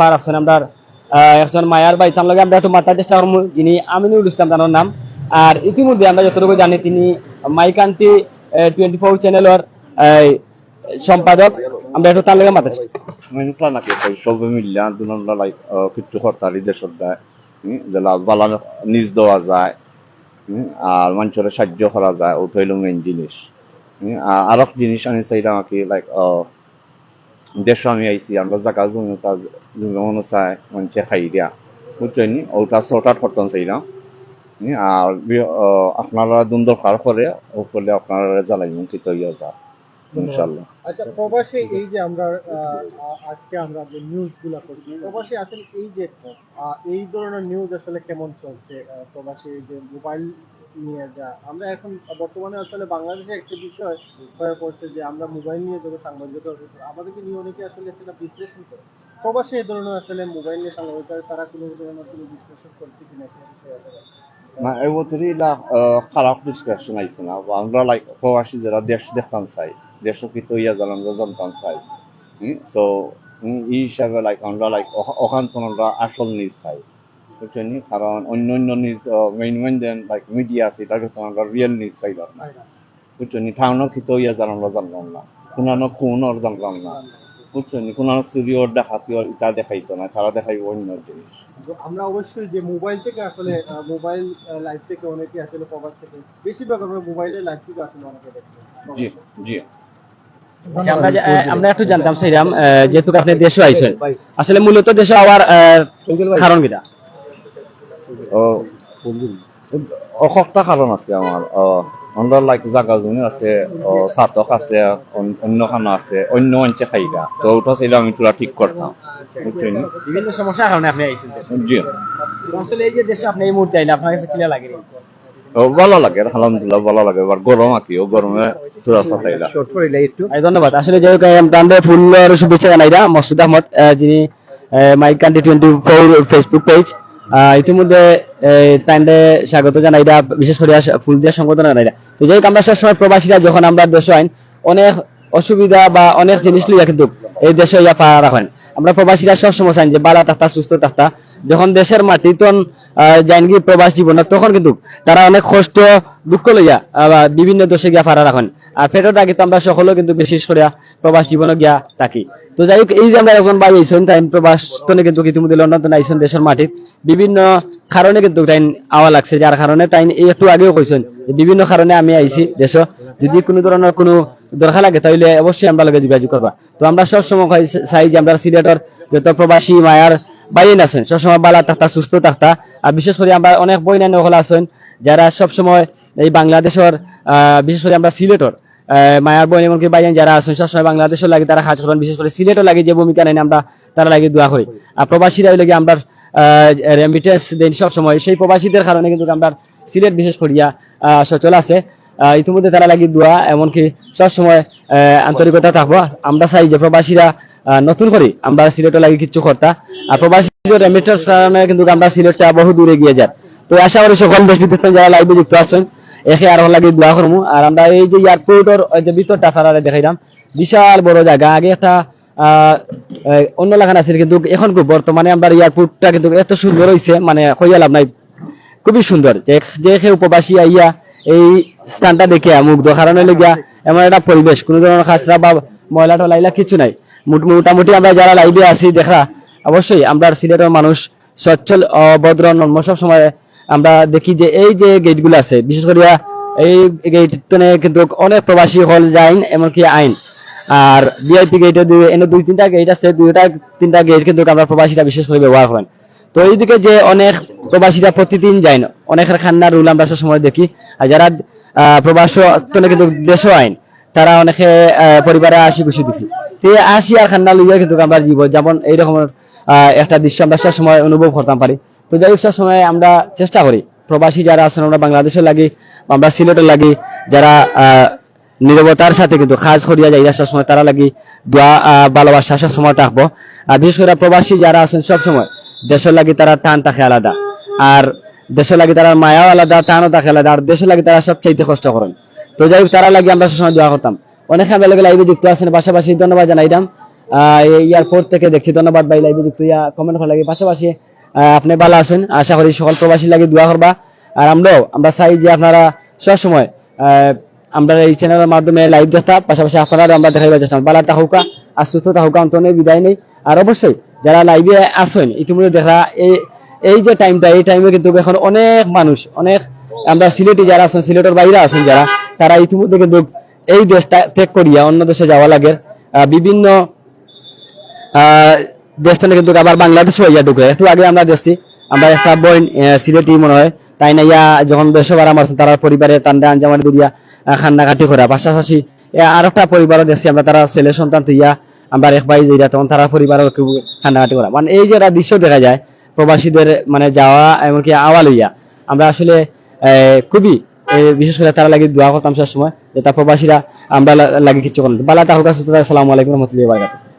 পার আছেন একজন মায়ার লগে আমরা একটু চেষ্টা করব, যিনি আমিনুল ইসলাম তার নাম। আর ইতিমধ্যে আমরা যতটুকু জানি, তিনি মাইকান্টি টোয়েন্টি ফোর চ্যানেলের সম্পাদক। আমরা একটু তার লগে কিছু হরতালি দেশত দেয় নিজ দেওয়া যায় আর মানুষের সাহায্য করা যায় ওটা জিনিস আর আরেক জিনিস আমি চাইলাম আর কি লাইক দেশ আমি আইছি আমরা জায়গা জমি তার জমি মনে চাই মানুষে খাই দিয়া। বুঝছেন? ওটা সরকার করতাম চাইলাম। হুম, আর আপনারা দুন দরকার করে ও করলে আপনারা জ্বালাইবেন কি তৈরি যা। ইনশাল্লাহ। আচ্ছা প্রবাসী এই যে আমরা আজকে আমরা যে নিউজগুলা করছি প্রবাসী আসলে এই যে এই ধরনের নিউজ আসলে কেমন চলছে? প্রবাসী যে মোবাইল নিয়ে যা। আমরা এখন বর্তমানে আসলে বাংলাদেশে একটা বিষয় হয়ে পড়ছে যে আমরা মোবাইল নিয়ে সাংবাদিকতা আমাদেরকে নিয়ে অনেকে আসলে সেটা বিশ্লেষণ করে। এই ধরনের আসলে মোবাইল নিয়ে সাংবাদিকতা তারা কোনো ধরনের কোনো বিশ্লেষণ করছে কিনা বিষয়ে খারাপ ডিসকাশন আইছে না। আমরা লাইক প্রবাসী যারা দেশ দেখতাম চাই দেশ কি তো ইয়া জানান জানতাম চাই সো এই হিসাবে লাইক আমরা লাইক ওখান আমরা আসল নিউজ চাই। বুঝছেন কারণ অন্য অন্য news main main then like media আছে তার কাছে আমরা রিয়েল নিউজ চাইলাম না বুঝছেন নি? টাউনও কি তো ইয়া জানান জানলাম না। কোনানো কোন ওর জানলাম না। বুঝছেন নি? কোনানো স্টুডিওর দেখাতি ইটা দেখাইতো না তারা দেখাইব অন্য জিনিস। আমরা অবশ্যই যে মোবাইল থেকে আসলে মোবাইল লাইভ থেকে অনেকে আসলে প্রবাস থেকে বেশিরভাগ আমরা মোবাইলের লাইভ থেকে আসলে অনেকে দেখি। জি জি। আচ্ছা, আমরা একটু জানতাম সেইরাম যেহেতু আপনি দেশে আইছেন আসলে মূলত দেশে আবার কারণ কিটা? অসংখ্য কারণ আছে আমার লাইক জাগা আছে চাতক আছে অন্য খানা আছে অন্য মানুষে খাইগা। তো ওটা চাইলে আমি তোরা ঠিক করতাম বিভিন্ন সমস্যার কারণে আপনি আইছেন জি। আসলে এই যে দেশে আপনি এই মুহূর্তে আইলেন আপনার কাছে ক্লিয়ার লাগে ভালো লাগে আলহামদুলিল্লাহ ভালো লাগে এবার গরম আকি ও গরমে তোরা সাতাইলা এই ধন্যবাদ। আসলে যে আমরা ফুলের শুভেচ্ছা জানাইরা মসুদ আহমদ যিনি মাইক কান্টি টোয়েন্টি ফোর ফেসবুক পেজ ইতিমধ্যে তাইন্ডে স্বাগত জানাইরা বিশেষ করে ফুল দিয়া সংগঠন জানাইরা তো যাই আমরা সবসময় প্রবাসীরা যখন আমরা দেশে আইন, অনেক অসুবিধা বা অনেক জিনিস লইয়া কিন্তু এই দেশে ইয়া পা রাখেন। আমরা প্রবাসীরা সবসময় চাইন যে বালা থাকতা সুস্থ থাকতা যখন দেশের মাটি তখন যাইন কি প্রবাস জীবন, তখন কিন্তু তারা অনেক কষ্ট, দুঃখ লইয়া বিভিন্ন দেশে গিয়া ফারা রাখেন। আর ফেরত আগে তো আমরা সকলেও কিন্তু বিশেষ করে প্রবাস জীবনে গিয়া থাকি। তো যাই হোক, এই যে আমরা এখন বাই আইসন তাই প্রবাস তনে কিন্তু ইতিমধ্যে লন্ডন আইসন দেশের মাটিত। বিভিন্ন কারণে কিন্তু তাই আওয়া লাগছে, যার কারণে তাই এই একটু আগেও কইছেন বিভিন্ন কারণে আমি আইছি দেশ। যদি কোনো ধরনের কোনো দরকার লাগে তাহলে অবশ্যই আমরা লগে যোগাযোগ করবা। তো আমরা সবসময় চাই যে আমরা সিলেটর যত প্রবাসী মায়ার বাইন আছেন, সবসময় বালা থাকতা সুস্থ থাকতা আর বিশেষ করে আমরা অনেক বইনান্য হল আছেন, যারা সবসময় এই বাংলাদেশের বিশেষ করে আমরা সিলেটর। মায়ার বই এমনকি বাইন যারা আছেন, সবসময় বাংলাদেশের লাগে তারা কাজ করেন বিশেষ করে সিলেটও লাগে যে ভূমিকা নেন আমরা, তারা লাগে দোয়া করি। আর প্রবাসীরা লাগে আমরা রেমিটেন্স দেন সবসময়। সেই প্রবাসীদের কারণে কিন্তু আমরা সিলেট বিশেষ করিয়া সচল আছে ইতিমধ্যে তারা লাগি দোয়া, এমনকি সবসময় আন্তরিকতা থাকব। আমরা চাই যে প্রবাসীরা নতুন করে আমরা সিলেটও লাগি কিছু কর্তা। আর প্রবাসী রেমিটেন্স কারণে কিন্তু আমরা সিলেটটা বহু দূরে গিয়ে যায় তো আশা করি সকল দেশ বিদেশ যারা লাইভে যুক্ত আছেন এখে আরও লাগি দোয়া করব আর আমরা এই যে এয়ারপোর্টের যে ভিতরটা সারারে দেখাইলাম বিশাল বড় জায়গা আগে একটা অন্য লাগান আছে কিন্তু এখন খুব বর্তমানে আমরা এয়ারপোর্টটা কিন্তু এত সুন্দর হয়েছে মানে কইয়া লাভ নাই। খুবই সুন্দর যে যে উপবাসী আইয়া এই স্থানটা দেখে মুগ্ধ। কারণে লেগিয়া এমন একটা পরিবেশ কোনো ধরনের খাসরা বা ময়লা টলাইলা কিছু নাই। মোট- মোটামুটি আমরা যারা লাইভে আছি, দেখা, অবশ্যই আমরা সিলেটের মানুষ সচ্ছল, অভদ্র, নর্ম সব সময় আমরা দেখি যে এই যে গেটগুলো আছে বিশেষ করে এই গেট কিন্তু অনেক প্রবাসী হল যায় এমনকি আইন। আর ভিআইপি গেটে এনে দুই তিনটা গেট আছে দুইটা তিনটা গেট কিন্তু আমরা প্রবাসীরা বিশেষ করে ব্যবহার করেন। তো এইদিকে যে অনেক প্রবাসীরা প্রতিদিন যায় না অনেকের খান্নার রুল আমরা সময় দেখি। আর যারা প্রবাস কিন্তু দেশও আইন তারা অনেকে পরিবারে আসি খুশি দিছি তো আসি আর খান্না লইয়া কিন্তু আমরা জীবন যেমন এই রকমের আহ, একটা দৃশ্য আমরা সময় অনুভব করতাম পারি। তো যাই হোক সময় আমরা চেষ্টা করি। প্রবাসী যারা আছেন, আমরা বাংলাদেশে লাগি, আমরা সিলেটে লাগি, যারা নিরবতার সাথে কিন্তু কাজ করিয়া যাই আসার সময়, তারা লাগি দোয়া ভালোবাসা আসার সময় থাকব আর বিশেষ করে প্রবাসী যারা আছেন, সব সময়, দেশের লাগি তারা টান থাকে আলাদা। আর দেশের লাগি তারা মায়াও আলাদা, টানও থাকে আলাদা। আর দেশের লাগি তারা সব চাইতে কষ্ট করেন। তো যাই হোক, তারা লাগি আমরা সবসময় দোয়া করতাম। অনেক আমরা লাগে লাইভে যুক্ত আছেন, পাশাপাশি ধন্যবাদ জানাইতাম। এই এয়ারপোর্ট থেকে দেখছি, ধন্যবাদ ভাই লাইভে যুক্ত ইয়া কমেন্ট করা লাগে। পাশাপাশি আপনি ভালো আছেন? আশা করি সকল প্রবাসী লাগে দোয়া করবা। আর আমরাও, আমরা চাই যে আপনারা সবসময় আমরা এই চ্যানেলের মাধ্যমে লাইভ দেখা পাশাপাশি আপনারা আমরা দেখাইবার চেষ্টা। বালা তাহুকা আর সুস্থ তাহুকা অন্তনে বিদায় নেই। আর অবশ্যই, যারা লাইভে আসেন ইতিমধ্যে দেখা, এই এই যে টাইমটা এই টাইমে কিন্তু এখন অনেক মানুষ, অনেক আমরা সিলেটে যারা আছেন সিলেটের বাইরে আছেন যারা, তারা ইতিমধ্যে কিন্তু এই দেশ ত্যাগ- করিয়া অন্য দেশে যাওয়া লাগে। বিভিন্ন দেশটা কিন্তু আবার বাংলাদেশ হইয়া ঢুকে। একটু আগে আমরা দেখছি আমরা একটা আহ, সিলেটি মনে হয়। তাই না ইয়া যখন বেসবার আমার তারা পরিবারে তান্ডা আঞ্জামানি দুরিয়া খান্নাঘাটি করা। পাশাপাশি আর একটা পরিবারও দেখছি আমরা তারা ছেলে সন্তান তুইয়া আমরা এক ভাই যাইরা তখন তারা পরিবারও একটু খান্নাঘাটি করা। মানে এই যে একটা দৃশ্য দেখা যায় প্রবাসীদের মানে যাওয়া এমনকি আওয়া লইয়া আমরা আসলে খুবই বিশেষ করে তারা লাগে দোয়া করতাম সব সময় যে তার প্রবাসীরা আমরা লাগে কিছু করেন। বালা তাহলে আসসালামু আলাইকুম রহমতুল্লাহ